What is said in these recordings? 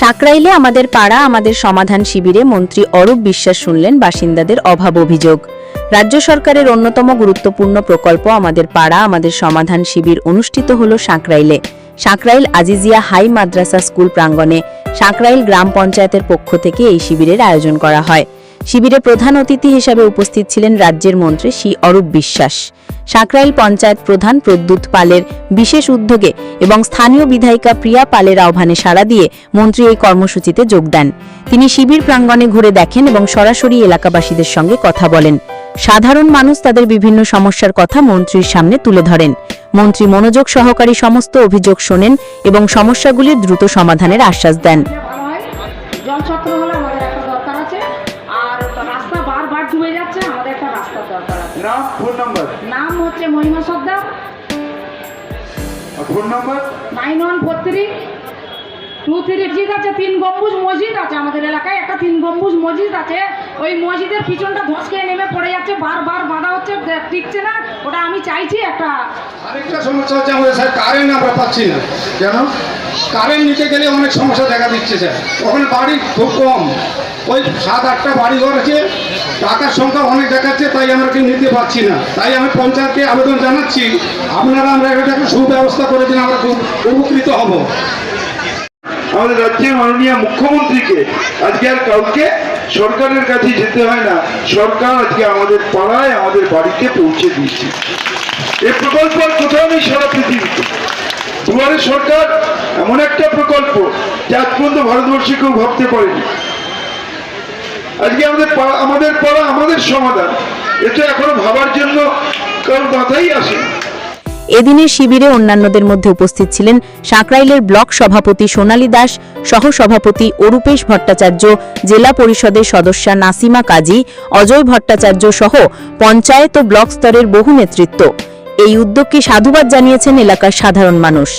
সাকরাইলে আমাদের পাড়া, আমাদের সমাধান শিবিরে মন্ত্রী অরূপ বিশ্বাস শুনলেন বাসিন্দাদের অভাব অভিযোগ। রাজ্য সরকারের অন্যতম গুরুত্বপূর্ণ প্রকল্প আমাদের পাড়া, আমাদের সমাধান শিবির অনুষ্ঠিত হল সাঁকরাইলে সাঁকরাইল আজিজিয়া হাই মাদ্রাসা স্কুল প্রাঙ্গণে সাঁকরাইল গ্রাম পঞ্চায়েতের পক্ষ থেকে এই শিবিরের আয়োজন করা হয়। শিবিরে প্রধান অতিথি হিসাবে উপস্থিত ছিলেন রাজ্যের মন্ত্রী শ্রী অরূপ বিশ্বাস। সাকরাইল পঞ্চায়েত প্রধান প্রদ্যুৎ পালের বিশেষ উদ্যোগে এবং স্থানীয় বিধায়িকা প্রিয়া পালের আহ্বানে সাড়া দিয়ে মন্ত্রী এই কর্মসূচিতে যোগ দেন। তিনি শিবির প্রাঙ্গণে ঘুরে দেখেন এবং সরাসরি এলাকাবাসীদের সঙ্গে কথা বলেন। সাধারণ মানুষ তাদের বিভিন্ন সমস্যার কথা মন্ত্রীর সামনে তুলে ধরেন। মন্ত্রী মনোযোগ সহকারী সমস্ত অভিযোগ শোনেন এবং সমস্যাগুলির দ্রুত সমাধানের আশ্বাস দেন। হলে আমাদের একটা দরকার আছে। আর রাস্তা বারবার ডুবে যাচ্ছে আমাদের একটা রাস্তার দরকার আছে। নাম ফোন নাম্বার? নাম হচ্ছে Mahima Sardar. Phone number? Nine one four three two three ঠিক আছে তিন গম্বুজ মসজিদ আছে আমাদের এলাকায় একটা তিন গম্বুজ মসজিদ আছে। ওই মসজিদের পিছনটা ধস খেয়ে নেমে পড়ে যাচ্ছে বারবার বাধা হচ্ছে টিকছে না। ওটা আমি চাইছি একটা আরেকটা সমস্যা হচ্ছে আমাদের স্যার কারেন্ট আমরা পাচ্ছি না। কেন? কারেন্ট নিতে গেলে অনেক সমস্যা দেখা দিচ্ছে স্যার। ওখানে বাড়ি খুব কম। ওই সাত আটটা বাড়ি ঘর আছে, টাকার সংখ্যা অনেক দেখাচ্ছে, তাই আমরা কি নিতে পারছি না। তাই আমি পঞ্চায়েতকে আবেদন জানাচ্ছি, আপনারা আমরা এটা একটা সুব্যবস্থা করে দিন আমরা খুব উপকৃত হব। আমাদের রাজ্যের মাননীয় মুখ্যমন্ত্রীকে আজকে আর কাউকে সরকারের কাছে যেতে হয় না। সরকার আজকে আমাদের পাড়ায়, আমাদের বাড়িতে পৌঁছে দিয়েছে। এই প্রকল্প কোথাও নেই সারা পৃথিবীতে। দুয়ারে সরকার এমন একটা প্রকল্প, যে আজ পর্যন্ত ভারতবর্ষে কেউ ভাবতে পারেনি। আজকে আমাদের আমাদের পাড়া, আমাদের সমাধান এটা এখনও ভাবার জন্য কারোর মাথায় আসে এদিনের শিবিরে অন্যান্যদের মধ্যে উপস্থিত ছিলেন সাঁকরাইলের ব্লক সভাপতি সোনালী দাস সহ সভাপতি অরূপেশ ভট্টাচার্য, জেলা পরিষদের সদস্যা নাসিমা কাজী, অজয় ভট্টাচার্য সহ পঞ্চায়েত ও ব্লক স্তরের বহু নেতৃত্ব। এই উদ্যোগকে সাধুবাদ জানিয়েছেন এলাকার সাধারণ মানুষ।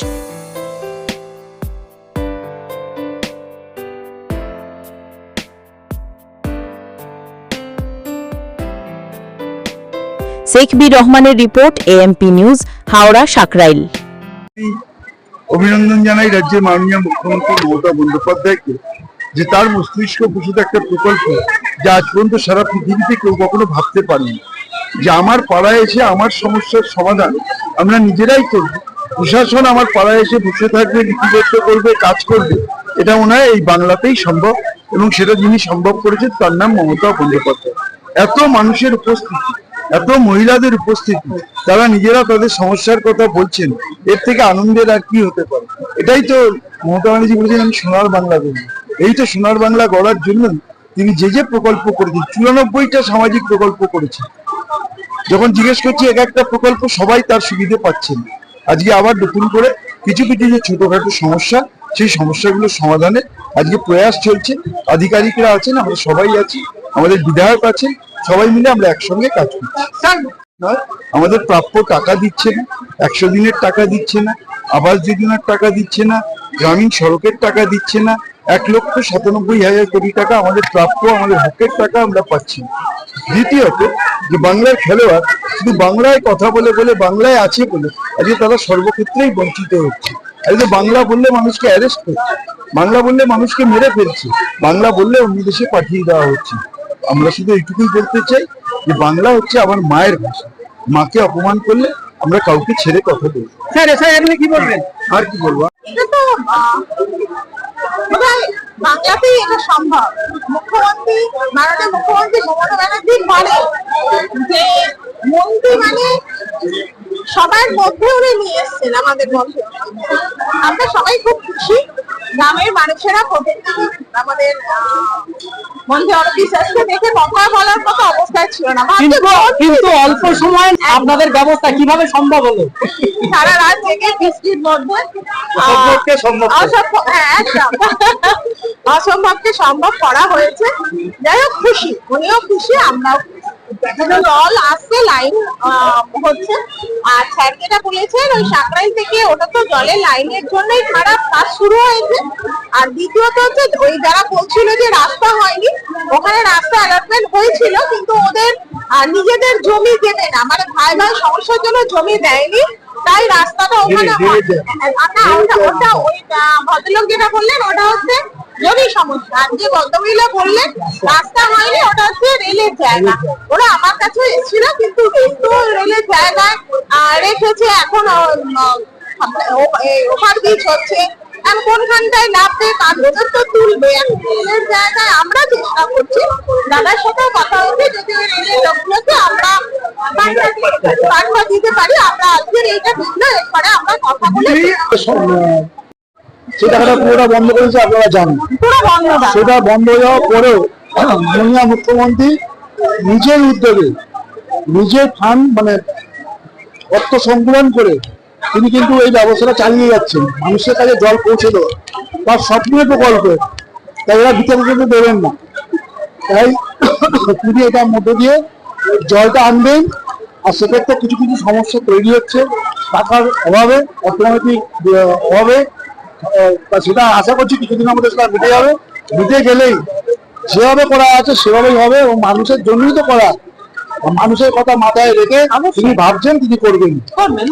শেখ বি রহমানের report, AMP news, Howrah, Sankrail. অভিনন্দন জানাই রাজ্যের মাননীয় মুখ্যমন্ত্রী মমতা বন্দ্যোপাধ্যায়কে যে তার মস্তিষ্ক পোষিত একটা প্রকল্প যা আজ পর্যন্ত সারা পৃথিবীতে কেউ কখনো ভাবতে পারেনি। যে আমার পাড়ায় এসে আমার সমস্যার সমাধান আমরা নিজেরাই করব। প্রশাসন আমার পাড়ায় এসে বসে থাকবে, লিপিবদ্ধ করবে, কাজ করবে, এটা মনে হয় এই বাংলাতেই সম্ভব এবং সেটা যিনি সম্ভব করেছেন তার নাম মমতা বন্দ্যোপাধ্যায়। এত মানুষের উপস্থিতি এত মহিলাদের উপস্থিতি, তারা নিজেরা তাদের সমস্যার কথা বলছেন, এর থেকে আনন্দের আর কি হতে পারে? এটাই তো মমতা ব্যানার্জি বলেছেন, আমি সোনার বাংলা গড়ব এই তো সোনার বাংলা গড়ার জন্য তিনি যে যে প্রকল্প করেছেন, চুরানব্বইটা সামাজিক প্রকল্প করেছেন। যখন জিজ্ঞেস করছি, এক একটা প্রকল্প সবাই তার সুবিধে পাচ্ছেন। আজকে আবার নতুন করে কিছু কিছু যে ছোটখাটো সমস্যা, সেই সমস্যাগুলো সমাধানে আজকে প্রয়াস চলছে। আধিকারিকরা আছেন, আমরা সবাই আছি, আমাদের বিধায়ক আছেন সবাই মিলে আমরা একসঙ্গে কাজ করছি। আমাদের প্রাপ্য টাকা দিচ্ছে না, একশো দিনের টাকা দিচ্ছে না, আবাস যোজনার টাকা দিচ্ছে না, গ্রামীণ সড়কের টাকা দিচ্ছে না, এক লক্ষ সাতানব্বই হাজার কোটি টাকা আমাদের প্রাপ্য, আমাদের হকের টাকা আমরা পাচ্ছি। দ্বিতীয়ত, যে বাংলার খেলোয়াড় শুধু বাংলায় কথা বলে বলে বাংলায় আছে বলে আজকে তারা সর্বক্ষেত্রেই বঞ্চিত হচ্ছে। আজকে বাংলা বললে মানুষকে অ্যারেস্ট করছে, বাংলা বললে মানুষকে মেরে ফেলছে, বাংলা বললে অন্য দেশে পাঠিয়ে দেওয়া হচ্ছে। আমরা শুধু এইটুকুই বলতে চাই যে বাংলা হচ্ছে আমার মায়ের ভাষা। মাকে অপমান করলে আমরা কাউকে ছেড়ে কথা বলব স্যার স্যার আপনি কি বলবেন? আর কি বলব? বাংলাতেই এটা সম্ভব। মুখ্যমন্ত্রী মুখ্যমন্ত্রী মমতা ব্যানার্জি বলে যে মন্ত্রী মানে সবার মধ্যে উনি নিয়ে এসছেন আমাদের মধ্যে আমরা সবাই খুব খুশি। গ্রামের মানুষেরা আমাদের আহ, মন্ত্রী অরূপ বিশ্বাসকে দেখে কথা বলার মতো অবস্থায় ছিল না। কিন্তু অল্প সময় আপনাদের ব্যবস্থা কীভাবে সম্ভব হলো? সারা রাত জেগে বৃষ্টির মধ্যে আহ, অসম্ভবকে সম্ভব করা। অসম্ভব হ্যাঁ অসম্ভবকে সম্ভব করা হয়েছে। যাই হোক খুশি। উনিও খুশি আমরাও। জল আসছে লাইন হচ্ছে আর স্যার যেটা বলেছেন ওই থেকে ওটা তো জলের লাইনের জন্যই খারাপ কাজ শুরু হয়েছে। আর দ্বিতীয়ত হচ্ছে ওই যারা বলছিল যে রাস্তা হয়নি ওখানে রাস্তা অ্যালটমেন্ট হয়েছিল কিন্তু ওদের নিজেদের জমি দেবে না। মানে ভাই ভাই সমস্যার জন্য জমি দেয়নি তাই রাস্তাটা ওখানে ওটা ওটা ওই ভদ্রলোক যেটা বললেন ওটা হচ্ছে আর যে বললেন, রাস্তা হয়নি, ওটা হচ্ছে রেলের জায়গা। ওরা আমার কাছেও এসেছিল, কিন্তু রেল তো রেলের জায়গায় রেখেছে, এখন ওভার ব্রিজ হচ্ছে এখন কোনখানটায় নামবে কার পর্যন্ত তুলবে। রেলের জায়গায় আমরা চেষ্টা করছি। দাদার সাথেও কথা হচ্ছে, যদি রেলের লোকগুলোকে আমরা পাল্টা দিতে পারি, আমরা আজকের এইটা বুঝলো এরপরে আমরা কথা বলে সে টাকাটা পুরোটা বন্ধ করেছে আপনারা জানেন। সেটা বন্ধ হয়ে যাওয়ার পরেও মাননীয় মুখ্যমন্ত্রী নিজের উদ্যোগে নিজের ফান্ড মানে অর্থ সংকলন করে তিনি কিন্তু এই ব্যবস্থাটা চালিয়ে যাচ্ছেন। মানুষের কাছে জল পৌঁছে দেওয়া তার স্বপ্নের প্রকল্প। তাই এরা পর্যন্ত দেবেন না। তাই তিনি এটার মধ্যে দিয়ে জলটা আনবেন আর সেক্ষেত্রে কিছু কিছু সমস্যা তৈরি হচ্ছে। টাকার অভাবে অর্থনৈতিক অভাবে সেটা আশা করছি কিছুদিনের মধ্যে সেটা মিটে যাবে। মিটে গেলেই যেভাবে করা আছে সেভাবেই হবে এবং মানুষের জন্যই তো করা। মানুষের কথা মাথায় রেখে তিনি ভাবছেন তিনি করবেন। করবেন